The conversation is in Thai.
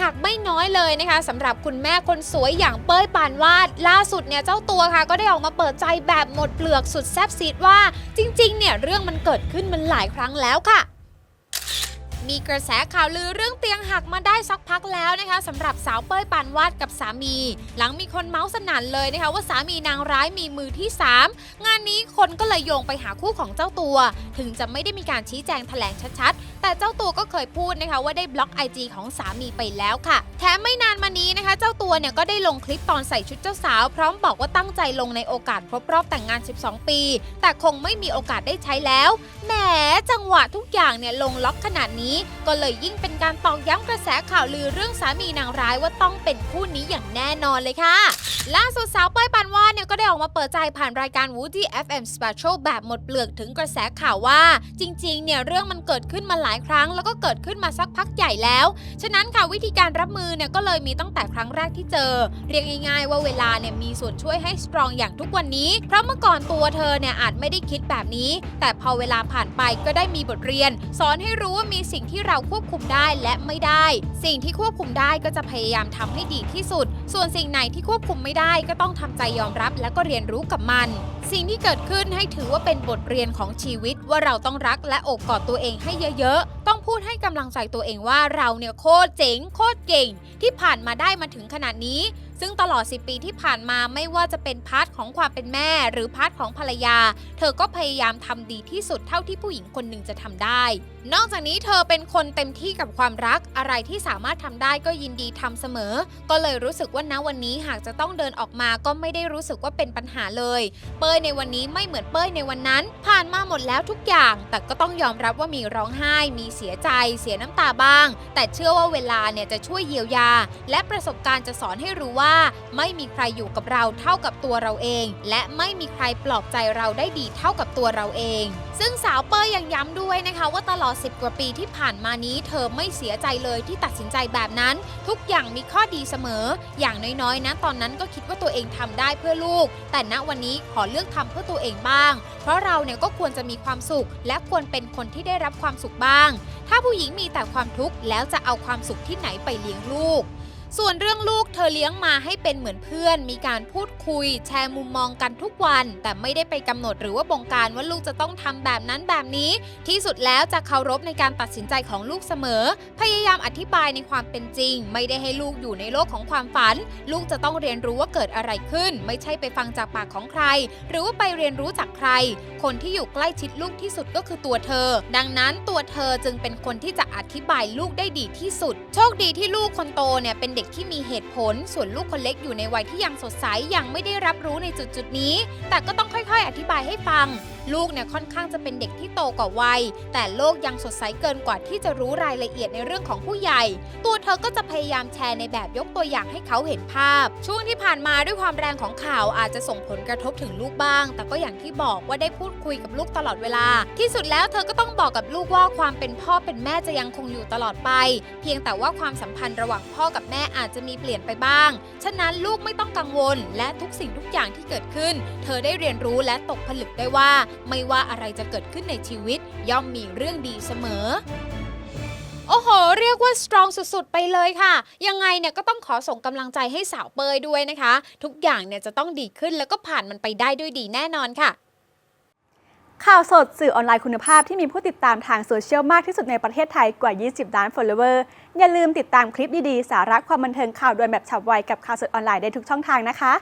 หักไม่น้อยเลยนะคะสำหรับคุณแม่คนสวยอย่างเป้ยปานวาด ล่าสุดเนี่ยเจ้าตัวค่ะ ก็ได้ออกมาเปิดใจแบบหมดเปลือกสุดแซบซีดว่า จริงๆเนี่ยเรื่องมันเกิดขึ้นมันหลายครั้งแล้วค่ะ มีกระแสข่าวลือเรื่องเตียงหักมาได้สักพักแล้วนะคะสำหรับสาวเป้ยปานวาดกับสามี หลังมีคนเมาส์สนั่นเลยนะคะว่าสามีนางร้ายมีมือที่ 3 งานนี้คนก็เลยโยงไปหาคู่ของเจ้าตัว ถึงจะไม่ได้มีการชี้แจงแถลงชัดๆ แต่เจ้าตัวก็เคยพูดนะคะว่าได้บล็อก IG ของสามีไปแล้วค่ะแถมไม่นานมานี้นะคะ เจ้าตัวเนี่ยก็ได้ลงคลิปตอนใส่ชุดเจ้าสาว พร้อมบอกว่าตั้งใจลงในโอกาสครบรอบแต่งงาน 12 ปี แต่คงไม่มีโอกาสได้ใช้แล้วแหมจังหวะทุกอย่างเนี่ยลงล็อกขนาดนี้ก็เลยยิ่งเป็นการตอกย้ำกระแสข่าวลือเรื่องสามีนางร้ายว่าต้องเป็นคู่นี้อย่างแน่นอนเลยค่ะ ล่าสุดสาวเป้ยปานวาด เนี่ยก็ได้ออกมาเปิดใจผ่านรายการ Woody FM Special แบบหมดเปลือกถึงกระแสข่าวว่า จริงๆ เนี่ยเรื่องมันเกิดขึ้นมาหลายครั้ง แล้วก็เกิดขึ้นมาสักพักใหญ่แล้ว ฉะนั้นค่ะวิธีการรับมือเนี่ยก็เลยมีตั้งแต่ครั้งแรกที่เจอ เรียกง่ายๆ ว่าเวลาเนี่ยมีส่วนช่วยให้สตรองอย่างทุกวันนี้ เพราะเมื่อก่อนตัวเธอเนี่ยอาจไม่ได้คิดแบบนี้ แต่พอเวลาผ่านไปก็ได้มีบทเรียน สอนให้รู้ว่ามีสิ่งที่เราควบคุมได้และไม่ได้ สิ่งที่ควบคุมได้ก็จะพยายามทำให้ดีที่สุด ส่วนสิ่งไหนที่ควบคุมไม่ได้ก็ต้องทำใจยอมรับและก็เรียนรู้กับมัน สิ่งที่เกิดขึ้นให้ถือว่าเป็นบทเรียนของชีวิตว่าเราต้องรักและอบกอดตัวเองให้เยอะๆ ต้องพูดให้กำลังใจตัวเองว่าเราเนี่ยโคตรเจ๋งโคตรเก่ง ที่ผ่านมาได้มาถึงขนาดนี้ ซึ่งตลอด 10 ปีที่ผ่านมาไม่ว่าจะเป็นพาร์ทของความเป็นแม่ หรือพาร์ทของภรรยา เธอก็พยายามทำดีที่สุดเท่าที่ผู้หญิงคนหนึ่งจะทำได้ นอกจากนี้เธอเป็นคนเต็มที่กับความรักอะไรที่สามารถทำได้ก็ยินดีทำเสมอ ก็เลยรู้สึกว่าณวันนี้หากจะต้องเดินออกมาก็ไม่ได้รู้สึกว่าเป็นปัญหาเลย เป้ยในวันนี้ไม่เหมือนเป้ยในวันนั้น ผ่านมาหมดแล้วทุกอย่าง แต่ก็ต้องยอมรับว่ามีร้องไห้ มีเสียใจ เสียน้ำตาบ้าง แต่เชื่อว่าเวลาเนี่ยจะช่วยเยียวยา และประสบการณ์จะสอนให้รู้ว่าไม่มีใครอยู่กับเราเท่ากับตัวเราเอง และไม่มีใครปลอบใจเราได้ดีเท่ากับตัวเราเอง ซึ่งสาวเป้ยยังย้ำด้วยนะคะ ว่าตลอด 10 กว่าปีที่ผ่านมานี้ เธอไม่เสียใจเลยที่ตัดสินใจแบบนั้น ทุกอย่างมีข้อดีเสมอ อย่างน้อยๆนะตอนนั้นก็คิดว่าตัวเองทำได้เพื่อลูก แต่ณวันนี้ขอเลือกทำเพื่อตัวเองบ้าง เพราะเราเนี่ยก็ควรจะมีความสุข และควรเป็นคนที่ได้รับความสุขบ้าง ถ้าผู้หญิงมีแต่ความทุกข์แล้วจะเอาความสุขที่ไหนไปเลี้ยงลูก ส่วนเรื่องลูกเธอเลี้ยงมาให้เป็นเหมือนเพื่อน มีการพูดคุย แชร์มุมมองกันทุกวัน แต่ไม่ได้ไปกำหนดหรือว่าบงการว่าลูกจะต้องทำแบบนั้นแบบนี้ ที่สุดแล้วจะเคารพในการตัดสินใจของลูกเสมอ พยายามอธิบายในความเป็นจริง ไม่ได้ให้ลูกอยู่ในโลกของความฝัน ลูกจะต้องเรียนรู้ว่าเกิดอะไรขึ้น ไม่ใช่ไปฟังจากปากของใคร หรือว่าไปเรียนรู้จากใคร คนที่อยู่ใกล้ชิดลูกที่สุดก็คือตัวเธอ ดังนั้นตัวเธอจึงเป็นคนที่จะอธิบายลูกได้ดีที่สุด โชคดีที่ลูกคนโตเนี่ยเป็นเด็กที่มีเหตุผล ส่วนลูกคนเล็กอยู่ในวัยที่ยังสดใสยังไม่ได้รับรู้ในจุดจุดๆนี้ แต่ก็ต้องค่อยๆ อธิบายให้ฟัง ลูกเนี่ยค่อนข้างจะเป็นเด็กที่โตกว่าวัย แต่โลกยังสดใสเกินกว่าที่จะรู้รายละเอียดในเรื่องของผู้ใหญ่ ตัวเธอก็จะพยายามแชร์ในแบบยกตัวอย่างให้เขาเห็นภาพ ช่วงที่ผ่านมาด้วยความแรงของข่าวอาจจะส่งผลกระทบถึงลูกบ้าง แต่ก็อย่างที่บอกว่าได้พูดคุยกับลูกตลอดเวลา ที่สุดแล้วเธอก็ต้องบอกกับลูกว่าความเป็นพ่อเป็นแม่จะยังคงอยู่ตลอดไป เพียงแต่ว่าความสัมพันธ์ระหว่างพ่อกับแม่อาจจะมีเปลี่ยนไปบ้าง ฉะนั้นลูกไม่ต้องกังวล และทุกสิ่งทุกอย่างที่เกิดขึ้น เธอได้เรียนรู้และตกผลึกได้ว่าไม่ว่าอะไรจะเกิดขึ้นในชีวิต ย่อมมีเรื่องดีเสมอ โอ้โห เรียกว่าสตรองสุดๆ ไปเลยค่ะ ยังไงเนี่ยก็ต้องขอส่งกำลังใจให้สาวเปยด้วยนะคะ ทุกอย่างเนี่ยจะต้องดีขึ้นแล้วก็ผ่านมันไปได้ด้วยดีแน่นอนค่ะ ข่าวสดสื่อออนไลน์คุณภาพที่มีผู้ติดตามทางโซเชียลมากที่สุดในประเทศไทยกว่า 20 ล้าน follower อย่าลืมติดตามคลิปดีๆ สาระความบันเทิงข่าวด่วนแบบฉับไวกับข่าวสดออนไลน์ได้ทุกช่องทางนะคะ